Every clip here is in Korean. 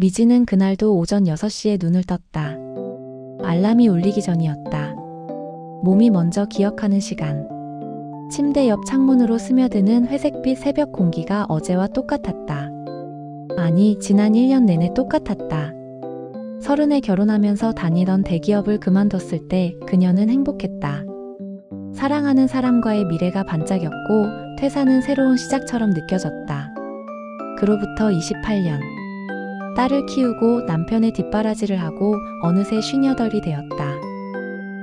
미지는 그날도 오전 6시에 눈을 떴다. 알람이 울리기 전이었다. 몸이 먼저 기억하는 시간. 침대 옆 창문으로 스며드는 회색빛 새벽 공기가 어제와 똑같았다. 아니, 지난 1년 내내 똑같았다. 서른에 결혼하면서 다니던 대기업을 그만뒀을 때 그녀는 행복했다. 사랑하는 사람과의 미래가 반짝였고 퇴사는 새로운 시작처럼 느껴졌다. 그로부터 28년. 딸을 키우고 남편의 뒷바라지를 하고 어느새 쉬녀덜이 되었다.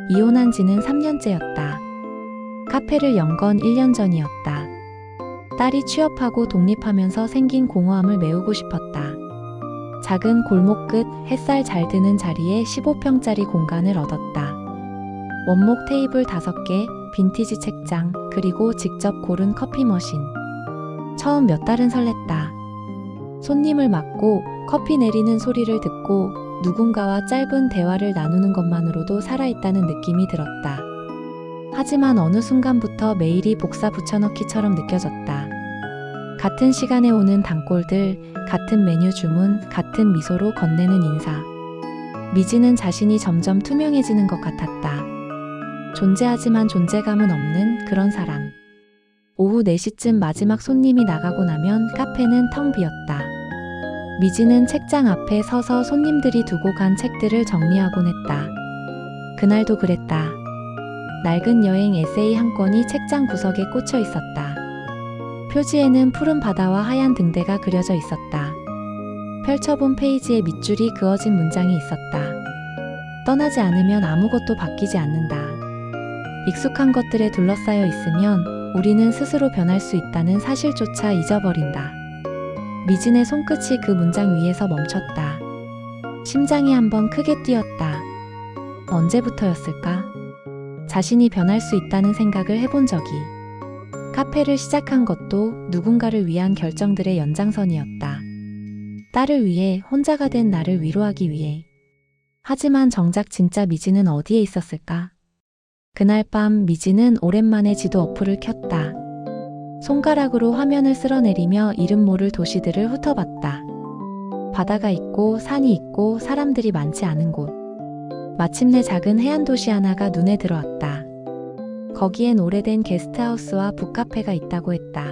이혼한 지는 3년째였다. 카페를 연 건 1년 전이었다. 딸이 취업하고 독립하면서 생긴 공허함을 메우고 싶었다. 작은 골목 끝 햇살 잘 드는 자리에 15평짜리 공간을 얻었다. 원목 테이블 5개, 빈티지 책장, 그리고 직접 고른 커피 머신. 처음 몇 달은 설렜다. 손님을 맞고 커피 내리는 소리를 듣고 누군가와 짧은 대화를 나누는 것만으로도 살아있다는 느낌이 들었다. 하지만 어느 순간부터 매일이 복사 붙여넣기처럼 느껴졌다. 같은 시간에 오는 단골들, 같은 메뉴 주문, 같은 미소로 건네는 인사. 미지는 자신이 점점 투명해지는 것 같았다. 존재하지만 존재감은 없는 그런 사람. 오후 4시쯤 마지막 손님이 나가고 나면 카페는 텅 비었다. 미지는 책장 앞에 서서 손님들이 두고 간 책들을 정리하곤 했다. 그날도 그랬다. 낡은 여행 에세이 한 권이 책장 구석에 꽂혀 있었다. 표지에는 푸른 바다와 하얀 등대가 그려져 있었다. 펼쳐본 페이지에 밑줄이 그어진 문장이 있었다. 떠나지 않으면 아무것도 바뀌지 않는다. 익숙한 것들에 둘러싸여 있으면 우리는 스스로 변할 수 있다는 사실조차 잊어버린다. 미진의 손끝이 그 문장 위에서 멈췄다. 심장이 한번 크게 뛰었다. 언제부터였을까? 자신이 변할 수 있다는 생각을 해본 적이. 카페를 시작한 것도 누군가를 위한 결정들의 연장선이었다. 딸을 위해 혼자가 된 나를 위로하기 위해. 하지만 정작 진짜 미지는 어디에 있었을까? 그날 밤 미지는 오랜만에 지도 어플을 켰다. 손가락으로 화면을 쓸어내리며 이름 모를 도시들을 훑어봤다. 바다가 있고 산이 있고 사람들이 많지 않은 곳. 마침내 작은 해안 도시 하나가 눈에 들어왔다. 거기엔 오래된 게스트하우스와 북카페가 있다고 했다.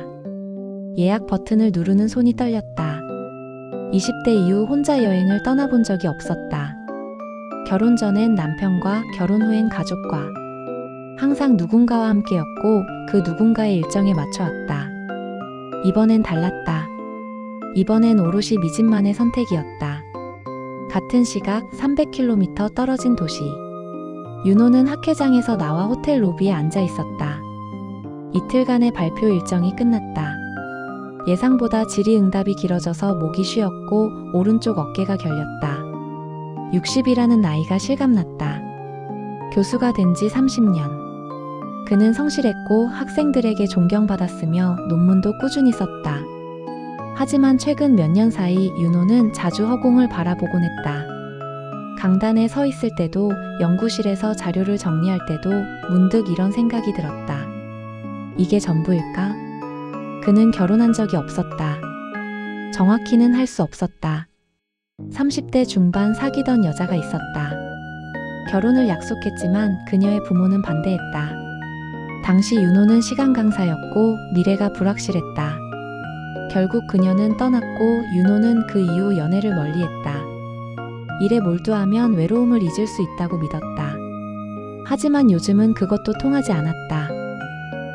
예약 버튼을 누르는 손이 떨렸다. 20대 이후 혼자 여행을 떠나본 적이 없었다. 결혼 전엔 남편과 결혼 후엔 가족과 항상 누군가와 함께였고 그 누군가의 일정에 맞춰왔다. 이번엔 달랐다. 이번엔 오롯이 미진만의 선택이었다. 같은 시각 300km 떨어진 도시. 윤호는 학회장에서 나와 호텔 로비에 앉아 있었다. 이틀간의 발표 일정이 끝났다. 예상보다 질의응답이 길어져서 목이 쉬었고 오른쪽 어깨가 결렸다. 60이라는 나이가 실감났다. 교수가 된 지 30년. 그는 성실했고 학생들에게 존경받았으며 논문도 꾸준히 썼다. 하지만 최근 몇 년 사이 윤호는 자주 허공을 바라보곤 했다. 강단에 서 있을 때도 연구실에서 자료를 정리할 때도 문득 이런 생각이 들었다. 이게 전부일까? 그는 결혼한 적이 없었다. 정확히는 할 수 없었다. 30대 중반 사귀던 여자가 있었다. 결혼을 약속했지만 그녀의 부모는 반대했다. 당시 윤호는 시간 강사였고 미래가 불확실했다. 결국 그녀는 떠났고 윤호는 그 이후 연애를 멀리했다. 일에 몰두하면 외로움을 잊을 수 있다고 믿었다. 하지만 요즘은 그것도 통하지 않았다.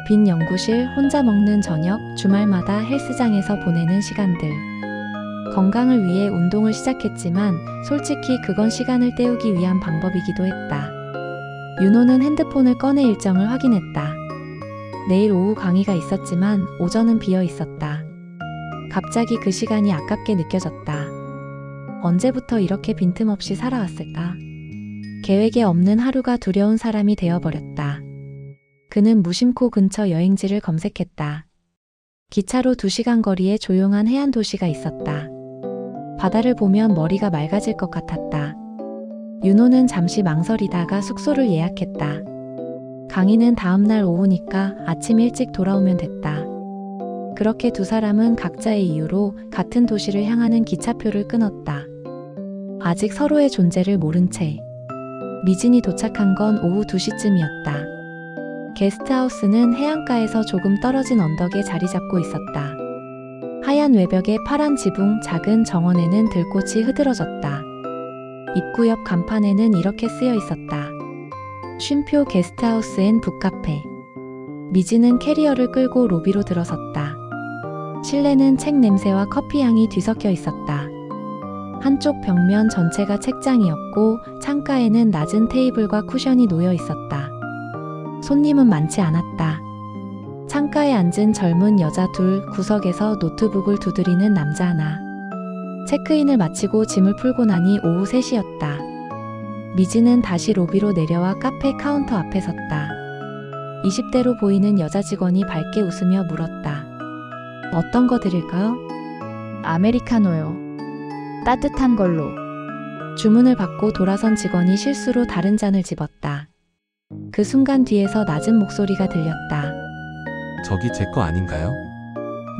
빈 연구실, 혼자 먹는 저녁, 주말마다 헬스장에서 보내는 시간들. 건강을 위해 운동을 시작했지만 솔직히 그건 시간을 때우기 위한 방법이기도 했다. 윤호는 핸드폰을 꺼내 일정을 확인했다. 내일 오후 강의가 있었지만 오전은 비어 있었다. 갑자기 그 시간이 아깝게 느껴졌다. 언제부터 이렇게 빈틈없이 살아왔을까? 계획에 없는 하루가 두려운 사람이 되어버렸다. 그는 무심코 근처 여행지를 검색했다. 기차로 2시간 거리에 조용한 해안 도시가 있었다. 바다를 보면 머리가 맑아질 것 같았다. 윤호는 잠시 망설이다가 숙소를 예약했다. 강의는 다음날 오후니까 아침 일찍 돌아오면 됐다. 그렇게 두 사람은 각자의 이유로 같은 도시를 향하는 기차표를 끊었다. 아직 서로의 존재를 모른 채. 미진이 도착한 건 오후 2시쯤이었다. 게스트하우스는 해안가에서 조금 떨어진 언덕에 자리 잡고 있었다. 하얀 외벽에 파란 지붕, 작은 정원에는 들꽃이 흐드러졌다. 입구 옆 간판에는 이렇게 쓰여 있었다. 쉼표 게스트하우스 앤 북카페. 미지는 캐리어를 끌고 로비로 들어섰다. 실내는 책 냄새와 커피 향이 뒤섞여 있었다. 한쪽 벽면 전체가 책장이었고 창가에는 낮은 테이블과 쿠션이 놓여 있었다. 손님은 많지 않았다. 창가에 앉은 젊은 여자 둘, 구석에서 노트북을 두드리는 남자 하나. 체크인을 마치고 짐을 풀고 나니 오후 3시였다. 미지는 다시 로비로 내려와 카페 카운터 앞에 섰다. 20대로 보이는 여자 직원이 밝게 웃으며 물었다. 어떤 거 드릴까요? 아메리카노요. 따뜻한 걸로. 주문을 받고 돌아선 직원이 실수로 다른 잔을 집었다. 그 순간 뒤에서 낮은 목소리가 들렸다. 저기 제 거 아닌가요?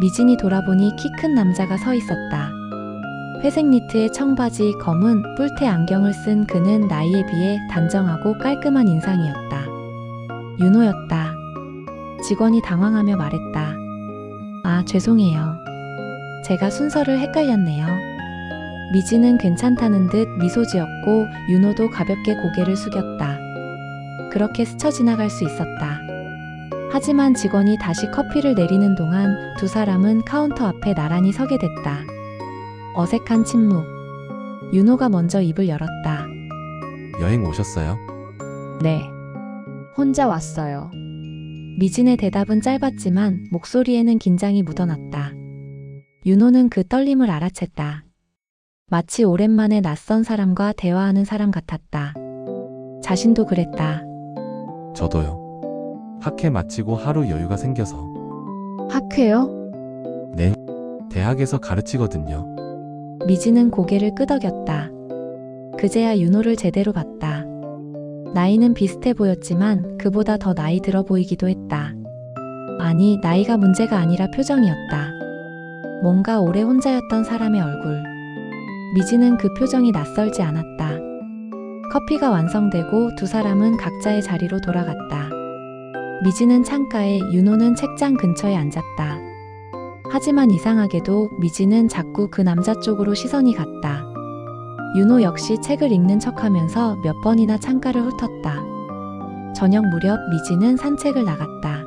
미진이 돌아보니 키 큰 남자가 서 있었다. 회색 니트에 청바지, 검은 뿔테 안경을 쓴 그는 나이에 비해 단정하고 깔끔한 인상이었다. 윤호였다. 직원이 당황하며 말했다. 아, 죄송해요. 제가 순서를 헷갈렸네요. 미지는 괜찮다는 듯 미소 지었고 윤호도 가볍게 고개를 숙였다. 그렇게 스쳐 지나갈 수 있었다. 하지만 직원이 다시 커피를 내리는 동안 두 사람은 카운터 앞에 나란히 서게 됐다. 어색한 침묵. 윤호가 먼저 입을 열었다. 여행 오셨어요? 네. 혼자 왔어요. 미진의 대답은 짧았지만 목소리에는 긴장이 묻어났다. 윤호는 그 떨림을 알아챘다. 마치 오랜만에 낯선 사람과 대화하는 사람 같았다. 자신도 그랬다. 저도요. 학회 마치고 하루 여유가 생겨서 학회요? 대학에서 가르치거든요. 미지는 고개를 끄덕였다. 그제야 윤호를 제대로 봤다. 나이는 비슷해 보였지만 그보다 더 나이 들어 보이기도 했다. 아니, 나이가 문제가 아니라 표정이었다. 뭔가 오래 혼자였던 사람의 얼굴. 미지는 그 표정이 낯설지 않았다. 커피가 완성되고 두 사람은 각자의 자리로 돌아갔다. 미지는 창가에 윤호는 책장 근처에 앉았다. 하지만 이상하게도 미지는 자꾸 그 남자 쪽으로 시선이 갔다. 윤호 역시 책을 읽는 척 하면서 몇 번이나 창가를 훑었다. 저녁 무렵 미지는 산책을 나갔다.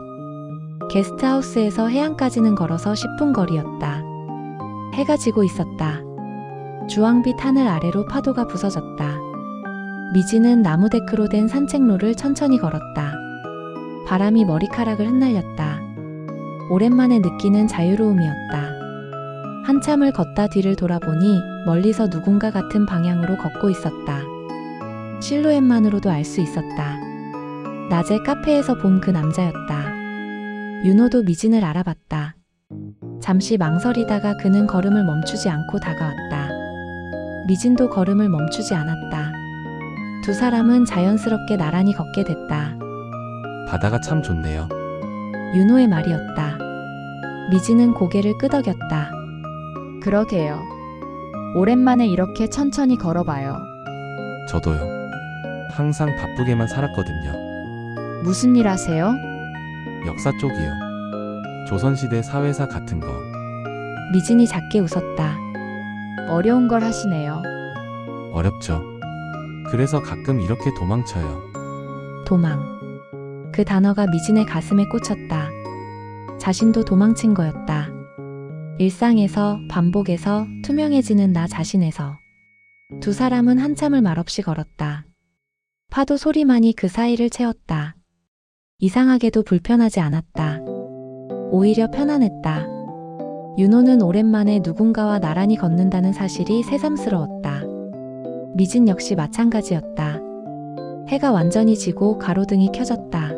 게스트하우스에서 해안까지는 걸어서 10분 거리였다. 해가 지고 있었다. 주황빛 하늘 아래로 파도가 부서졌다. 미지는 나무 데크로 된 산책로를 천천히 걸었다. 바람이 머리카락을 흩날렸다. 오랜만에 느끼는 자유로움이었다. 한참을 걷다 뒤를 돌아보니 멀리서 누군가 같은 방향으로 걷고 있었다. 실루엣만으로도 알 수 있었다. 낮에 카페에서 본 그 남자였다. 윤호도 미진을 알아봤다. 잠시 망설이다가 그는 걸음을 멈추지 않고 다가왔다. 미진도 걸음을 멈추지 않았다. 두 사람은 자연스럽게 나란히 걷게 됐다. 바다가 참 좋네요. 윤호의 말이었다. 미지는 고개를 끄덕였다. 그러게요. 오랜만에 이렇게 천천히 걸어봐요. 저도요. 항상 바쁘게만 살았거든요. 무슨 일 하세요? 역사 쪽이요. 조선시대 사회사 같은 거. 미진이 작게 웃었다. 어려운 걸 하시네요. 어렵죠. 그래서 가끔 이렇게 도망쳐요. 도망. 그 단어가 미진의 가슴에 꽂혔다. 자신도 도망친 거였다. 일상에서, 반복에서, 투명해지는 나 자신에서. 두 사람은 한참을 말없이 걸었다. 파도 소리만이 그 사이를 채웠다. 이상하게도 불편하지 않았다. 오히려 편안했다. 윤호는 오랜만에 누군가와 나란히 걷는다는 사실이 새삼스러웠다. 미진 역시 마찬가지였다. 해가 완전히 지고 가로등이 켜졌다.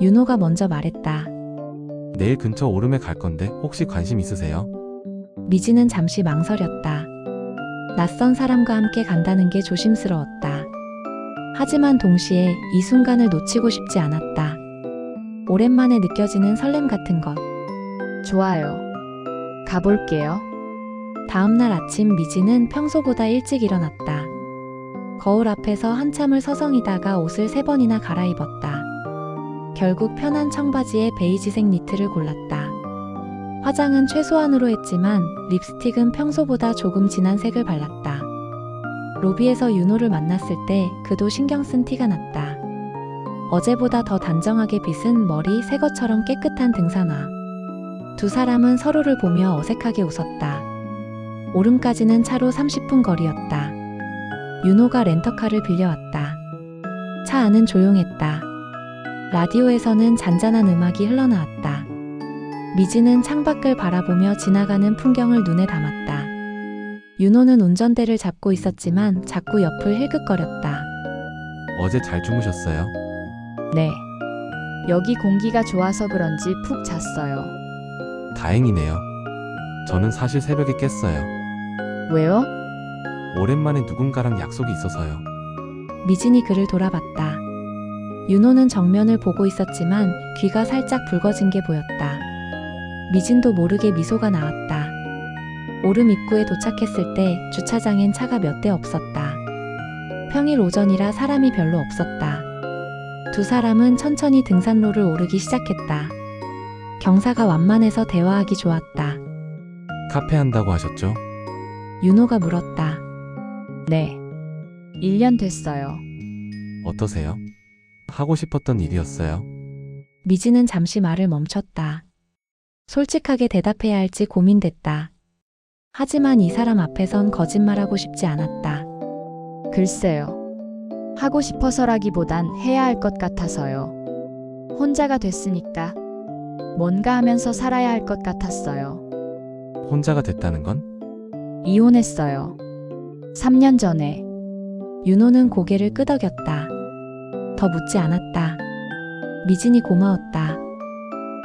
윤호가 먼저 말했다. 내일 근처 오름에 갈 건데 혹시 관심 있으세요? 미지는 잠시 망설였다. 낯선 사람과 함께 간다는 게 조심스러웠다. 하지만 동시에 이 순간을 놓치고 싶지 않았다. 오랜만에 느껴지는 설렘 같은 것. 좋아요. 가볼게요. 다음날 아침 미지는 평소보다 일찍 일어났다. 거울 앞에서 한참을 서성이다가 옷을 세 번이나 갈아입었다. 결국 편한 청바지에 베이지색 니트를 골랐다. 화장은 최소한으로 했지만 립스틱은 평소보다 조금 진한 색을 발랐다. 로비에서 윤호를 만났을 때 그도 신경 쓴 티가 났다. 어제보다 더 단정하게 빗은 머리 새 것처럼 깨끗한 등산화. 두 사람은 서로를 보며 어색하게 웃었다. 오름까지는 차로 30분 거리였다. 윤호가 렌터카를 빌려왔다. 차 안은 조용했다. 라디오에서는 잔잔한 음악이 흘러나왔다. 미지는 창밖을 바라보며 지나가는 풍경을 눈에 담았다. 윤호는 운전대를 잡고 있었지만 자꾸 옆을 힐끗거렸다. 어제 잘 주무셨어요? 네. 여기 공기가 좋아서 그런지 푹 잤어요. 다행이네요. 저는 사실 새벽에 깼어요. 왜요? 오랜만에 누군가랑 약속이 있어서요. 미진이 그를 돌아봤다. 윤호는 정면을 보고 있었지만 귀가 살짝 붉어진 게 보였다. 미진도 모르게 미소가 나왔다. 오름 입구에 도착했을 때 주차장엔 차가 몇 대 없었다. 평일 오전이라 사람이 별로 없었다. 두 사람은 천천히 등산로를 오르기 시작했다. 경사가 완만해서 대화하기 좋았다. 카페 한다고 하셨죠? 윤호가 물었다. 네. 1년 됐어요. 어떠세요? 하고 싶었던 일이었어요. 미지는 잠시 말을 멈췄다. 솔직하게 대답해야 할지 고민됐다. 하지만 이 사람 앞에선 거짓말하고 싶지 않았다. 글쎄요. 하고 싶어서라기보단 해야 할 것 같아서요. 혼자가 됐으니까 뭔가 하면서 살아야 할 것 같았어요. 혼자가 됐다는 건? 이혼했어요. 3년 전에 윤호는 고개를 끄덕였다. 더 묻지 않았다. 미진이 고마웠다.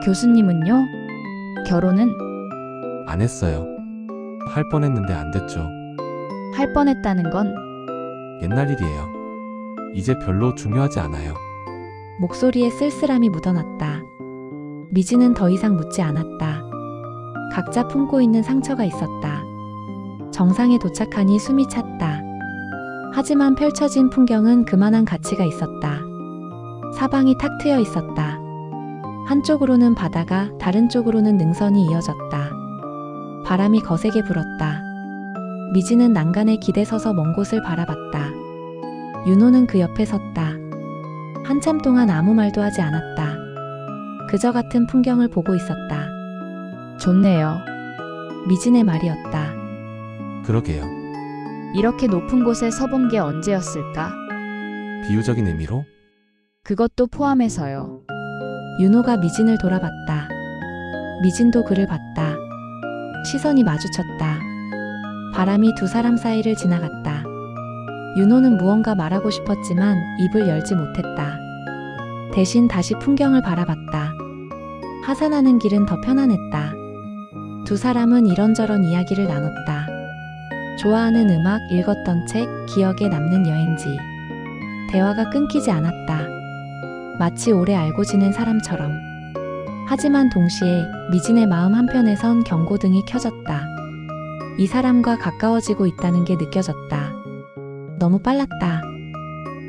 교수님은요? 결혼은 안 했어요. 할 뻔했는데 안 됐죠. 할 뻔했다는 건 옛날 일이에요. 이제 별로 중요하지 않아요. 목소리에 쓸쓸함이 묻어났다. 미지는 더 이상 묻지 않았다. 각자 품고 있는 상처가 있었다. 정상에 도착하니 숨이 찼다. 하지만 펼쳐진 풍경은 그만한 가치가 있었다. 사방이 탁 트여 있었다. 한쪽으로는 바다가 다른 쪽으로는 능선이 이어졌다. 바람이 거세게 불었다. 미지는 난간에 기대 서서 먼 곳을 바라봤다. 윤호는 그 옆에 섰다. 한참 동안 아무 말도 하지 않았다. 그저 같은 풍경을 보고 있었다. 좋네요. 미진의 말이었다. 그러게요. 이렇게 높은 곳에 서본 게 언제였을까? 비유적인 의미로 그것도 포함해서요. 윤호가 미진을 돌아봤다. 미진도 그를 봤다. 시선이 마주쳤다. 바람이 두 사람 사이를 지나갔다. 윤호는 무언가 말하고 싶었지만 입을 열지 못했다. 대신 다시 풍경을 바라봤다. 하산하는 길은 더 편안했다. 두 사람은 이런저런 이야기를 나눴다. 좋아하는 음악, 읽었던 책, 기억에 남는 여행지. 대화가 끊기지 않았다. 마치 오래 알고 지낸 사람처럼. 하지만 동시에 미진의 마음 한편에선 경고등이 켜졌다. 이 사람과 가까워지고 있다는 게 느껴졌다. 너무 빨랐다.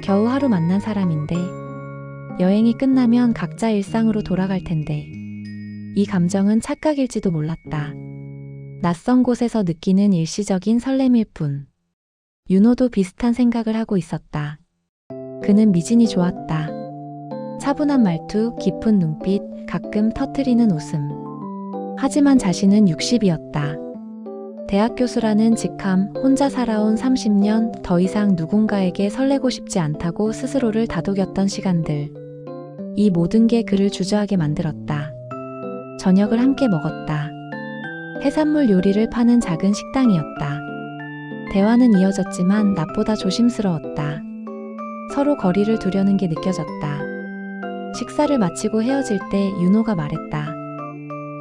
겨우 하루 만난 사람인데, 여행이 끝나면 각자 일상으로 돌아갈 텐데, 이 감정은 착각일지도 몰랐다. 낯선 곳에서 느끼는 일시적인 설렘일 뿐. 윤호도 비슷한 생각을 하고 있었다. 그는 미진이 좋았다. 차분한 말투, 깊은 눈빛, 가끔 터트리는 웃음. 하지만 자신은 60이었다. 대학 교수라는 직함, 혼자 살아온 30년, 더 이상 누군가에게 설레고 싶지 않다고 스스로를 다독였던 시간들. 이 모든 게 그를 주저하게 만들었다. 저녁을 함께 먹었다. 해산물 요리를 파는 작은 식당이었다. 대화는 이어졌지만 낮보다 조심스러웠다. 서로 거리를 두려는 게 느껴졌다. 식사를 마치고 헤어질 때 윤호가 말했다.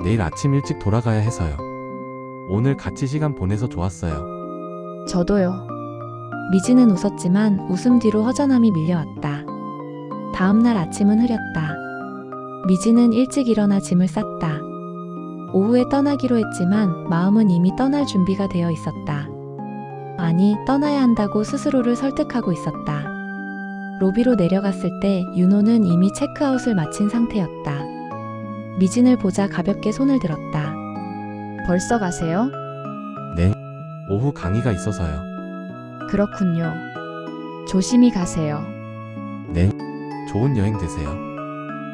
내일 아침 일찍 돌아가야 해서요. 오늘 같이 시간 보내서 좋았어요. 저도요. 미지는 웃었지만 웃음 뒤로 허전함이 밀려왔다. 다음 날 아침은 흐렸다. 미지는 일찍 일어나 짐을 쌌다. 오후에 떠나기로 했지만 마음은 이미 떠날 준비가 되어 있었다. 아니, 떠나야 한다고 스스로를 설득하고 있었다. 로비로 내려갔을 때 윤호는 이미 체크아웃을 마친 상태였다. 미진을 보자 가볍게 손을 들었다. 벌써 가세요? 오후 강의가 있어서요. 그렇군요. 조심히 가세요. 좋은 여행 되세요.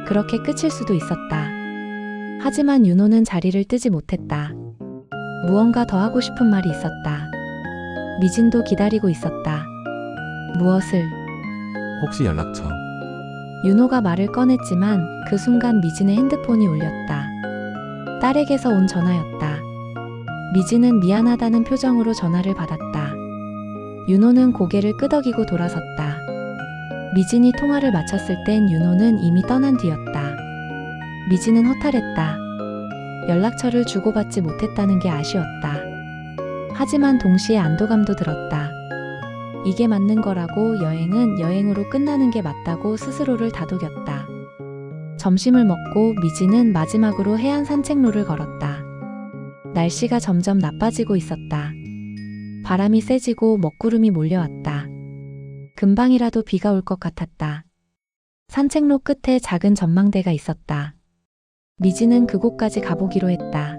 그렇게 끝일 수도 있었다. 하지만 윤호는 자리를 뜨지 못했다. 무언가 더 하고 싶은 말이 있었다. 미진도 기다리고 있었다. 무엇을? 혹시 연락처 윤호가 말을 꺼냈지만 그 순간 미진의 핸드폰이 울렸다. 딸에게서 온 전화였다. 미진은 미안하다는 표정으로 전화를 받았다. 윤호는 고개를 끄덕이고 돌아섰다. 미진이 통화를 마쳤을 땐 윤호는 이미 떠난 뒤였다. 미진은 허탈했다. 연락처를 주고받지 못했다는 게 아쉬웠다. 하지만 동시에 안도감도 들었다. 이게 맞는 거라고 여행은 여행으로 끝나는 게 맞다고 스스로를 다독였다. 점심을 먹고 미진은 마지막으로 해안 산책로를 걸었다. 날씨가 점점 나빠지고 있었다. 바람이 세지고 먹구름이 몰려왔다. 금방이라도 비가 올 것 같았다. 산책로 끝에 작은 전망대가 있었다. 미진은 그곳까지 가보기로 했다.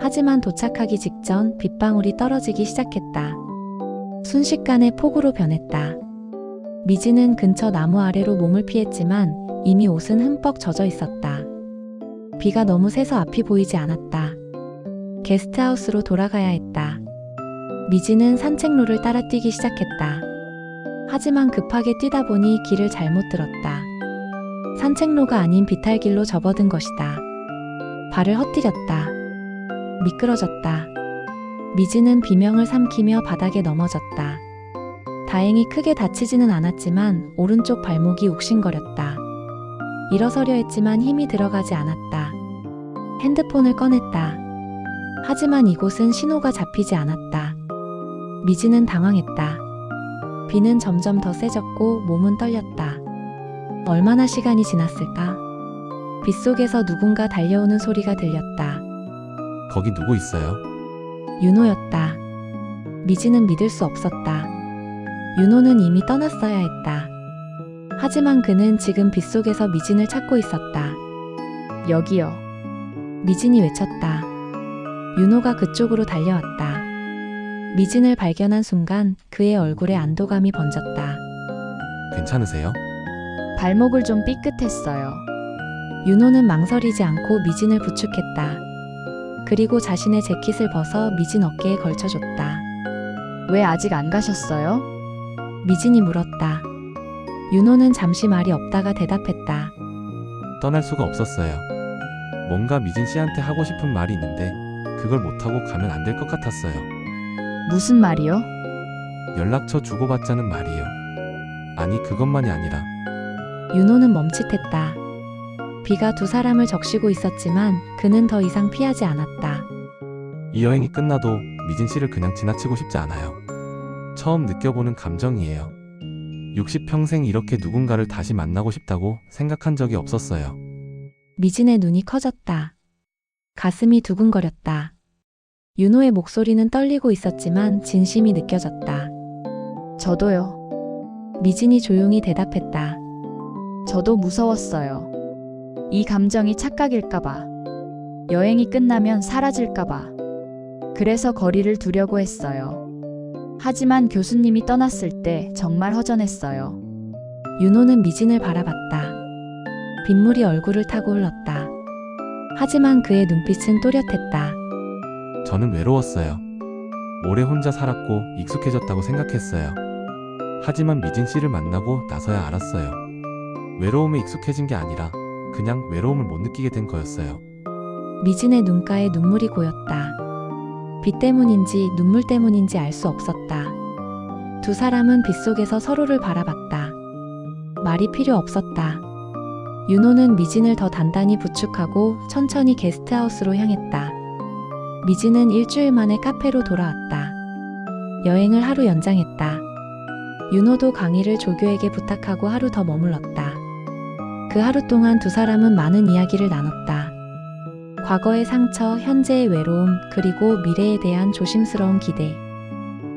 하지만 도착하기 직전 빗방울이 떨어지기 시작했다. 순식간에 폭우로 변했다. 미지는 근처 나무 아래로 몸을 피했지만 이미 옷은 흠뻑 젖어 있었다. 비가 너무 세서 앞이 보이지 않았다. 게스트하우스로 돌아가야 했다. 미지는 산책로를 따라 뛰기 시작했다. 하지만 급하게 뛰다 보니 길을 잘못 들었다. 산책로가 아닌 비탈길로 접어든 것이다. 발을 헛디뎠다. 미끄러졌다. 미지는 비명을 삼키며 바닥에 넘어졌다. 다행히 크게 다치지는 않았지만 오른쪽 발목이 욱신거렸다. 일어서려 했지만 힘이 들어가지 않았다. 핸드폰을 꺼냈다. 하지만 이곳은 신호가 잡히지 않았다. 미지는 당황했다. 비는 점점 더 세졌고 몸은 떨렸다. 얼마나 시간이 지났을까? 빗속에서 누군가 달려오는 소리가 들렸다. 거기 누구 있어요? 윤호였다. 미지는 믿을 수 없었다. 윤호는 이미 떠났어야 했다. 하지만 그는 지금 빗속에서 미진을 찾고 있었다. 여기요. 미진이 외쳤다. 윤호가 그쪽으로 달려왔다. 미진을 발견한 순간 그의 얼굴에 안도감이 번졌다. 괜찮으세요? 발목을 좀 삐끗했어요. 윤호는 망설이지 않고 미진을 부축했다. 그리고 자신의 재킷을 벗어 미진 어깨에 걸쳐줬다. 왜 아직 안 가셨어요? 미진이 물었다. 윤호는 잠시 말이 없다가 대답했다. 떠날 수가 없었어요. 뭔가 미진 씨한테 하고 싶은 말이 있는데 그걸 못하고 가면 안 될 것 같았어요. 무슨 말이요? 연락처 주고받자는 말이에요. 아니 그것만이 아니라 윤호는 멈칫했다. 비가 두 사람을 적시고 있었지만 그는 더 이상 피하지 않았다. 이 여행이 끝나도 미진 씨를 그냥 지나치고 싶지 않아요. 처음 느껴보는 감정이에요. 60평생 이렇게 누군가를 다시 만나고 싶다고 생각한 적이 없었어요. 미진의 눈이 커졌다. 가슴이 두근거렸다. 윤호의 목소리는 떨리고 있었지만 진심이 느껴졌다. 저도요. 미진이 조용히 대답했다. 저도 무서웠어요. 이 감정이 착각일까봐. 여행이 끝나면 사라질까봐. 그래서 거리를 두려고 했어요. 하지만 교수님이 떠났을 때 정말 허전했어요. 윤호는 미진을 바라봤다. 빗물이 얼굴을 타고 흘렀다. 하지만 그의 눈빛은 또렷했다. 저는 외로웠어요. 오래 혼자 살았고 익숙해졌다고 생각했어요. 하지만 미진 씨를 만나고 나서야 알았어요. 외로움에 익숙해진 게 아니라 그냥 외로움을 못 느끼게 된 거였어요. 미진의 눈가에 눈물이 고였다. 비 때문인지 눈물 때문인지 알 수 없었다. 두 사람은 빗속에서 서로를 바라봤다. 말이 필요 없었다. 윤호는 미진을 더 단단히 부축하고 천천히 게스트하우스로 향했다. 미진은 일주일 만에 카페로 돌아왔다. 여행을 하루 연장했다. 윤호도 강의를 조교에게 부탁하고 하루 더 머물렀다. 그 하루 동안 두 사람은 많은 이야기를 나눴다. 과거의 상처, 현재의 외로움, 그리고 미래에 대한 조심스러운 기대.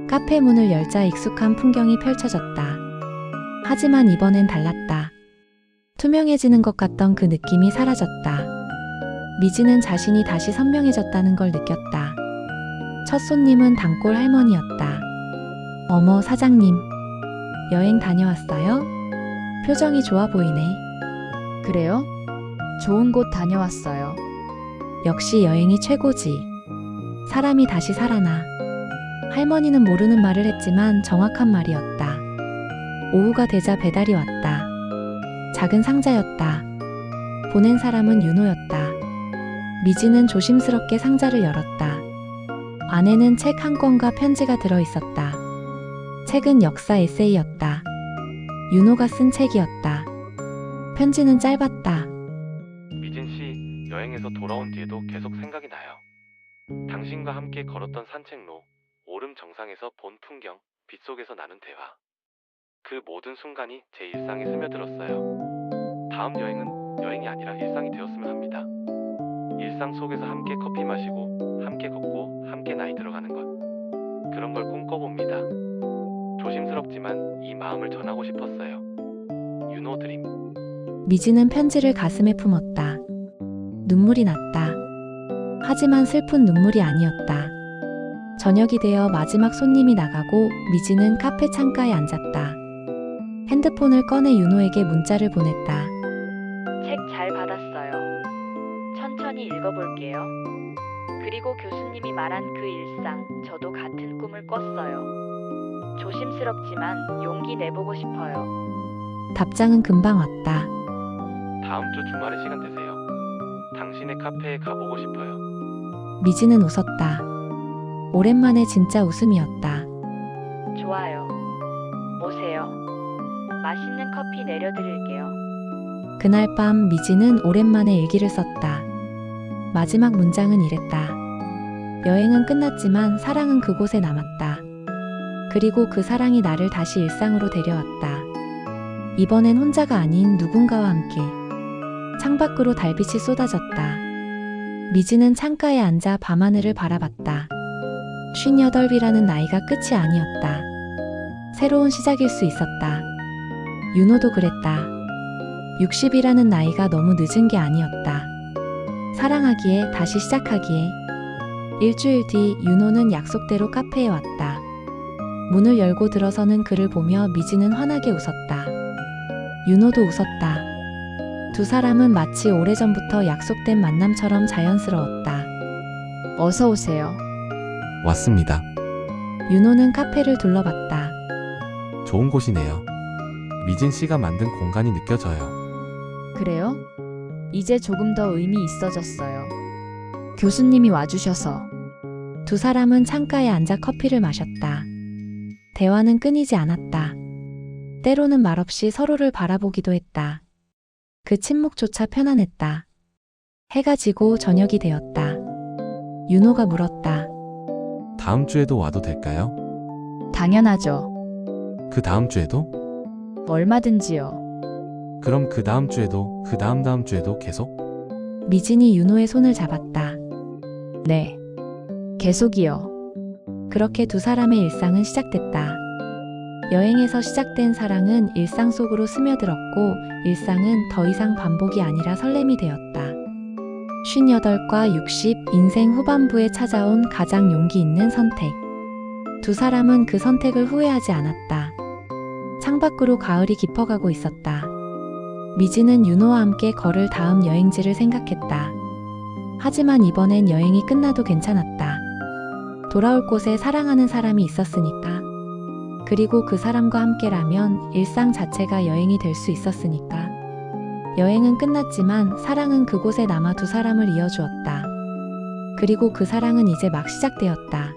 카페 문을 열자 익숙한 풍경이 펼쳐졌다. 하지만 이번엔 달랐다. 투명해지는 것 같던 그 느낌이 사라졌다. 미지는 자신이 다시 선명해졌다는 걸 느꼈다. 첫 손님은 단골 할머니였다. 어머, 사장님. 여행 다녀왔어요? 표정이 좋아 보이네. 그래요? 좋은 곳 다녀왔어요. 역시 여행이 최고지. 사람이 다시 살아나. 할머니는 모르는 말을 했지만 정확한 말이었다. 오후가 되자 배달이 왔다. 작은 상자였다. 보낸 사람은 윤호였다. 미지는 조심스럽게 상자를 열었다. 안에는 책 한 권과 편지가 들어 있었다. 책은 역사 에세이였다. 윤호가 쓴 책이었다. 편지는 짧았다. 미진 씨, 여행에서 돌아온 뒤에도 계속 생각이 나요. 당신과 함께 걸었던 산책로, 오름 정상에서 본 풍경, 빛 속에서 나눈 대화. 그 모든 순간이 제 일상에 스며들었어요. 다음 여행은 여행이 아니라 일상이 되었으면 합니다. 일상 속에서 함께 커피 마시고, 함께 걷고, 함께 나이 들어가는 것. 그런 걸 꿈꿔봅니다. 조심스럽지만 이 마음을 전하고 싶었어요. 윤호 드림. 미지는 편지를 가슴에 품었다. 눈물이 났다. 하지만 슬픈 눈물이 아니었다. 저녁이 되어 마지막 손님이 나가고 미지는 카페 창가에 앉았다. 핸드폰을 꺼내 윤호에게 문자를 보냈다. 책 잘 받았어요. 천천히 읽어볼게요. 그리고 교수님이 말한 그 일상, 저도 같은 꿈을 꿨어요. 조심스럽지만 용기 내보고 싶어요. 답장은 금방 왔다. 다음 주 주말에 시간 되세요. 당신의 카페에 가보고 싶어요. 미지는 웃었다. 오랜만에 진짜 웃음이었다. 좋아요. 오세요. 맛있는 커피 내려드릴게요. 그날 밤 미지는 오랜만에 일기를 썼다. 마지막 문장은 이랬다. 여행은 끝났지만 사랑은 그곳에 남았다. 그리고 그 사랑이 나를 다시 일상으로 데려왔다. 이번엔 혼자가 아닌 누군가와 함께. 창밖으로 달빛이 쏟아졌다. 미지는 창가에 앉아 밤하늘을 바라봤다. 58이라는 나이가 끝이 아니었다. 새로운 시작일 수 있었다. 윤호도 그랬다. 60이라는 나이가 너무 늦은 게 아니었다. 사랑하기에 다시 시작하기에. 일주일 뒤 윤호는 약속대로 카페에 왔다. 문을 열고 들어서는 그를 보며 미지는 환하게 웃었다. 윤호도 웃었다. 두 사람은 마치 오래전부터 약속된 만남처럼 자연스러웠다. 어서 오세요. 왔습니다. 윤호는 카페를 둘러봤다. 좋은 곳이네요. 미진 씨가 만든 공간이 느껴져요. 그래요? 이제 조금 더 의미 있어졌어요. 교수님이 와주셔서 두 사람은 창가에 앉아 커피를 마셨다. 대화는 끊이지 않았다. 때로는 말없이 서로를 바라보기도 했다. 그 침묵조차 편안했다. 해가 지고 저녁이 되었다. 윤호가 물었다. 다음 주에도 와도 될까요? 당연하죠. 그 다음 주에도? 얼마든지요. 그럼 그 다음 주에도, 그 다음 다음 주에도 계속? 미진이 윤호의 손을 잡았다. 네. 계속이요. 그렇게 두 사람의 일상은 시작됐다. 여행에서 시작된 사랑은 일상 속으로 스며들었고, 일상은 더 이상 반복이 아니라 설렘이 되었다. 58과 60, 인생 후반부에 찾아온 가장 용기 있는 선택. 두 사람은 그 선택을 후회하지 않았다. 창밖으로 가을이 깊어가고 있었다. 미지는 윤호와 함께 걸을 다음 여행지를 생각했다. 하지만 이번엔 여행이 끝나도 괜찮았다. 돌아올 곳에 사랑하는 사람이 있었으니까. 그리고 그 사람과 함께라면 일상 자체가 여행이 될 수 있었으니까. 여행은 끝났지만 사랑은 그곳에 남아 두 사람을 이어주었다. 그리고 그 사랑은 이제 막 시작되었다.